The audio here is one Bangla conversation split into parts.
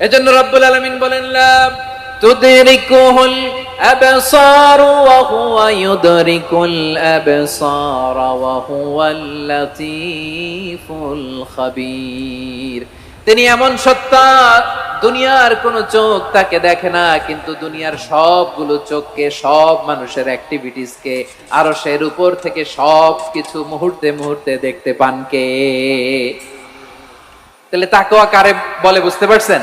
এজন্য রব্বুল আলামিন বলেন তিনি এমন সত্তা, দুনিয়ার কোন চোখ তাকে দেখে না, কিন্তু দুনিয়ার সবগুলো চোখকে, সব মানুষের অ্যাক্টিভিটিসকে আরও সের উপর থেকে সব কিছু মুহূর্তে মুহূর্তে দেখতে পান কে? তাহলে তাকোয়া কারে বলে বুঝতে পারছেন?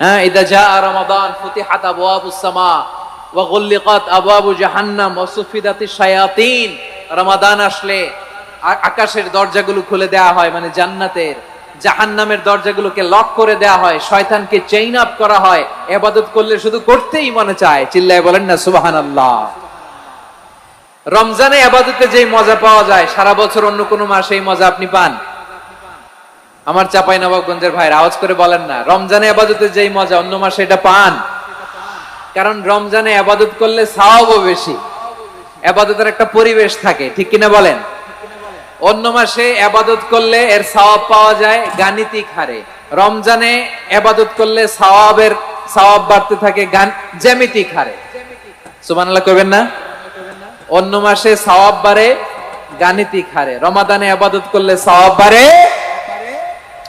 হ্যাঁ ইদা জা রমাদান রমাদান আসলে আকাশের দরজাগুলো খুলে দেওয়া হয় মানে জান্নাতের। জাহান্নামের দরজাগুলোকে লক করে দেওয়া হয়, শয়তানকে চেইন আপ করা হয়, এবাদত করলে শুধু করতেই মনে চায়, চিল্লায় বলেন না, সুবহানাল্লাহ। রমজানে আবাদতে যে মজা পাওয়া যায়, সারা বছর অন্য কোনো মাসে এই মজা আপনি পান। আমার চাপাই নবাবগঞ্জের ভাইয়ের আওয়াজ করে বলেন না, রমজানে আবাদতে যেই মজা, অন্য মাসে এটা পান। কারণ রমজানে আবাদত করলে সাওয়াবও বেশি, আবাদতের একটা পরিবেশ থাকে, ঠিক কিনা বলেন? অন্য মাসে আবাদত করলে এর সওয়াব পাওয়া যায় গাণিতিক হারে। রমজানে আবাদত করলে সওয়াবের সওয়াব বাড়তে থাকে জ্যামিতিক হারে। সুবহানাল্লাহ কইবেন না? অন্য মাসে সওয়াব বাড়ে গাণিতিক হারে। রমাদানে আবাদত করলে সওয়াব বাড়ে